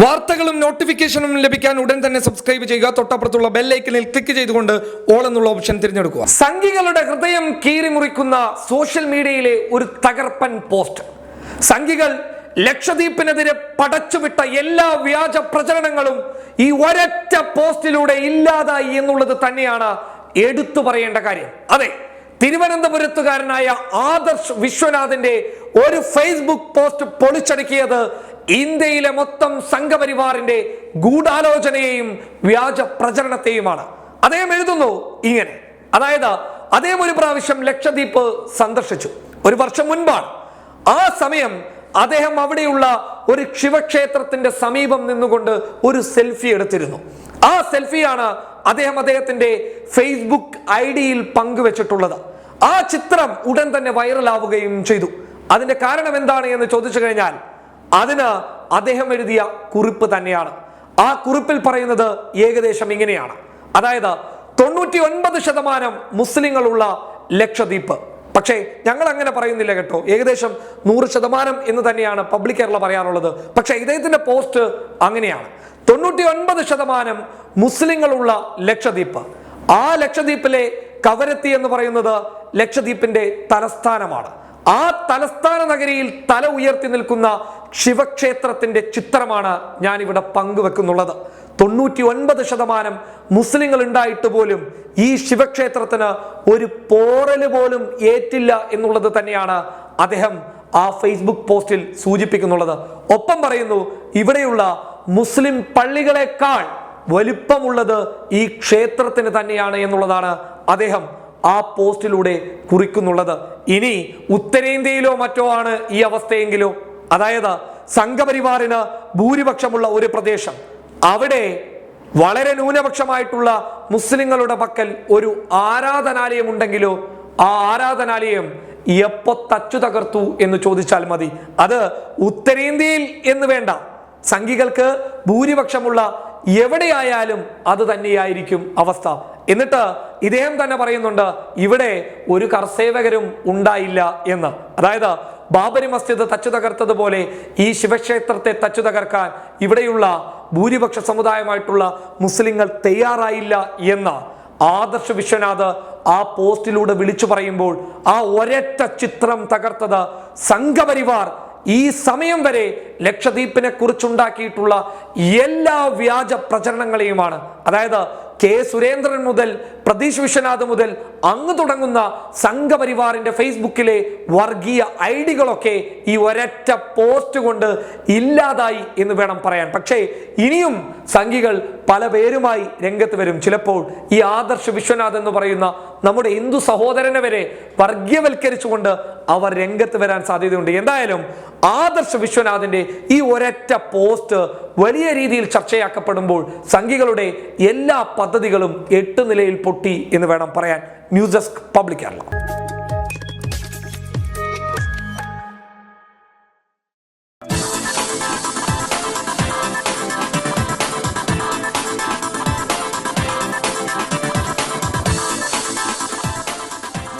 വാർത്തകളും നോട്ടിഫിക്കേഷനും ലഭിക്കാൻ ഉടൻ തന്നെ സബ്സ്ക്രൈബ് ചെയ്യുക. തൊട്ടപ്പുറത്തുള്ള ബെല്ലൈക്കനിൽ ക്ലിക്ക് ചെയ്തുകൊണ്ട് ഓൾ എന്നുള്ള ഓപ്ഷൻ തിരഞ്ഞെടുക്കുക. സംഘികളുടെ ഹൃദയം കീറിമുറിക്കുന്ന സോഷ്യൽ മീഡിയയിലെ ഒരു തകർപ്പൻ പോസ്റ്റ് സംഘികൾ ലക്ഷദ്വീപിനെതിരെ പടച്ചുവിട്ട എല്ലാ വ്യാജ പ്രചരണങ്ങളും ഈ ഒരൊറ്റ പോസ്റ്റിലൂടെ ഇല്ലാതായി എന്നുള്ളത് തന്നെയാണ് എടുത്തു പറയേണ്ട കാര്യം. അതെ തിരുവനന്തപുരത്തുകാരനായ ആദർശ് വിശ്വനാഥിന്റെ ഒരു ഫേസ്ബുക്ക് പോസ്റ്റ് പൊളിച്ചടുക്കിയത് ഇന്ത്യയിലെ മൊത്തം സംഘപരിവാറിന്റെ ഗൂഢാലോചനയെയും വ്യാജ പ്രചരണത്തെയുമാണ്. അദ്ദേഹം എഴുതുന്നു ഇങ്ങനെ. അതായത് അദ്ദേഹം ഒരു പ്രാവശ്യം ലക്ഷദ്വീപ് സന്ദർശിച്ചു. ഒരു വർഷം മുൻപാണ്. ആ സമയം അദ്ദേഹം അവിടെയുള്ള ഒരു ശിവക്ഷേത്രത്തിന്റെ സമീപം നിന്നുകൊണ്ട് ഒരു സെൽഫി എടുത്തിരുന്നു. ആ സെൽഫിയാണ് അദ്ദേഹം അദ്ദേഹത്തിന്റെ ഫേസ്ബുക്ക് ഐ ഡിയിൽ പങ്കുവച്ചിട്ടുള്ളത്. ആ ചിത്രം ഉടൻ തന്നെ വൈറലാവുകയും ചെയ്തു. അതിന്റെ കാരണം എന്താണ് എന്ന് ചോദിച്ചു കഴിഞ്ഞാൽ അതിന് അദ്ദേഹം എഴുതിയ കുറിപ്പ് തന്നെയാണ്. ആ കുറിപ്പിൽ പറയുന്നത് ഏകദേശം ഇങ്ങനെയാണ്. അതായത് തൊണ്ണൂറ്റി ഒൻപത് ശതമാനം മുസ്ലിങ്ങളുള്ള ലക്ഷദ്വീപ്. പക്ഷേ ഞങ്ങൾ അങ്ങനെ പറയുന്നില്ല കേട്ടോ. ഏകദേശം നൂറ് ശതമാനം എന്ന് തന്നെയാണ് പബ്ലിക് കേരള പറയാറുള്ളത്. പക്ഷേ ഇദ്ദേഹത്തിന്റെ പോസ്റ്റ് അങ്ങനെയാണ്. തൊണ്ണൂറ്റി ഒൻപത് ശതമാനം മുസ്ലിങ്ങളുള്ള ലക്ഷദ്വീപ്. ആ ലക്ഷദ്വീപിലെ കവരത്തി എന്ന് പറയുന്നത് ലക്ഷദ്വീപിന്റെ തലസ്ഥാനമാണ്. ആ തലസ്ഥാന നഗരിയിൽ തല ഉയർത്തി നിൽക്കുന്ന ശിവക്ഷേത്രത്തിന്റെ ചിത്രമാണ് ഞാൻ ഇവിടെ പങ്കുവെക്കുന്നുള്ളത്. തൊണ്ണൂറ്റി ഒൻപത് ശതമാനം മുസ്ലിങ്ങൾ ഉണ്ടായിട്ട് പോലും ഈ ശിവക്ഷേത്രത്തിന് ഒരു പോറൽ പോലും ഏറ്റില്ല എന്നുള്ളത് തന്നെയാണ് അദ്ദേഹം ആ ഫേസ്ബുക്ക് പോസ്റ്റിൽ സൂചിപ്പിക്കുന്നുള്ളത്. ഒപ്പം പറയുന്നു ഇവിടെയുള്ള മുസ്ലിം പള്ളികളെക്കാൾ വലിപ്പമുള്ളത് ഈ ക്ഷേത്രത്തിന് തന്നെയാണ് എന്നുള്ളതാണ് അദ്ദേഹം ആ പോസ്റ്റിലൂടെ കുറിക്കുന്നുള്ളത്. ഇനി ഉത്തരേന്ത്യയിലോ മറ്റോ ആണ് ഈ അവസ്ഥയെങ്കിലോ അതായത് സംഘപരിവാറിന് ഭൂരിപക്ഷമുള്ള ഒരു പ്രദേശം. അവിടെ വളരെ ന്യൂനപക്ഷമായിട്ടുള്ള മുസ്ലിങ്ങളുടെ പക്കൽ ഒരു ആരാധനാലയം ഉണ്ടെങ്കിലോ ആ ആരാധനാലയം എപ്പോ തച്ചു തകർത്തു എന്ന് ചോദിച്ചാൽ മതി. അത് ഉത്തരേന്ത്യയിൽ എന്ന് വേണ്ട. സംഘികൾക്ക് ഭൂരിപക്ഷമുള്ള എവിടെയായാലും അത് തന്നെയായിരിക്കും അവസ്ഥ. എന്നിട്ട് ഇദ്ദേഹം തന്നെ പറയുന്നുണ്ട് ഇവിടെ ഒരു കർസേവകരും ഉണ്ടായില്ല എന്ന്. അതായത് ബാബരി മസ്ജിദ് തച്ചു തകർത്തതുപോലെ ഈ ശിവക്ഷേത്രത്തെ തച്ചു തകർക്കാൻ ഇവിടെയുള്ള ഭൂരിപക്ഷ സമുദായമായിട്ടുള്ള മുസ്ലിങ്ങൾ തയ്യാറായില്ല എന്ന് ആദർശ വിശ്വനാഥ് ആ പോസ്റ്റിലൂടെ വിളിച്ചു പറയുമ്പോൾ ആ ഒരൊറ്റ ചിത്രം തകർത്തത് സംഘപരിവാർ ഈ സമയം വരെ ലക്ഷദ്വീപിനെ കുറിച്ചുണ്ടാക്കിയിട്ടുള്ള എല്ലാ വ്യാജ പ്രചരണങ്ങളെയുമാണ്. അതായത് കെ സുരേന്ദ്രൻ മുതൽ പ്രതീഷ് വിശ്വനാഥ് മുതൽ അങ്ങ് തുടങ്ങുന്ന സംഘപരിവാറിന്റെ ഫേസ്ബുക്കിലെ വർഗീയ ഐഡികളൊക്കെ ഈ ഒരൊറ്റ പോസ്റ്റ് കൊണ്ട് ഇല്ലാതായി എന്ന് വേണം പറയാൻ. പക്ഷേ ഇനിയും സംഘികൾ പല പേരുമായി രംഗത്ത് വരും. ചിലപ്പോൾ ഈ ആദർശ വിശ്വനാഥ് എന്ന് പറയുന്ന നമ്മുടെ ഹിന്ദു സഹോദരനെ വരെ വർഗീയവൽക്കരിച്ചുകൊണ്ട് അവർ രംഗത്ത് വരാൻ സാധ്യതയുണ്ട്. എന്തായാലും ആദർശ വിശ്വനാഥിന്റെ ഈ ഒരൊറ്റ പോസ്റ്റ് വലിയ രീതിയിൽ ചർച്ചയാക്കപ്പെടുമ്പോൾ സംഘികളുടെ എല്ലാ പദ്ധതികളും എട്ട് നിലയിൽ പൊട്ടി എന്ന് വേണം പറയാൻ ന്യൂസ് ഡെസ്ക് പബ്ലിക് കേരള.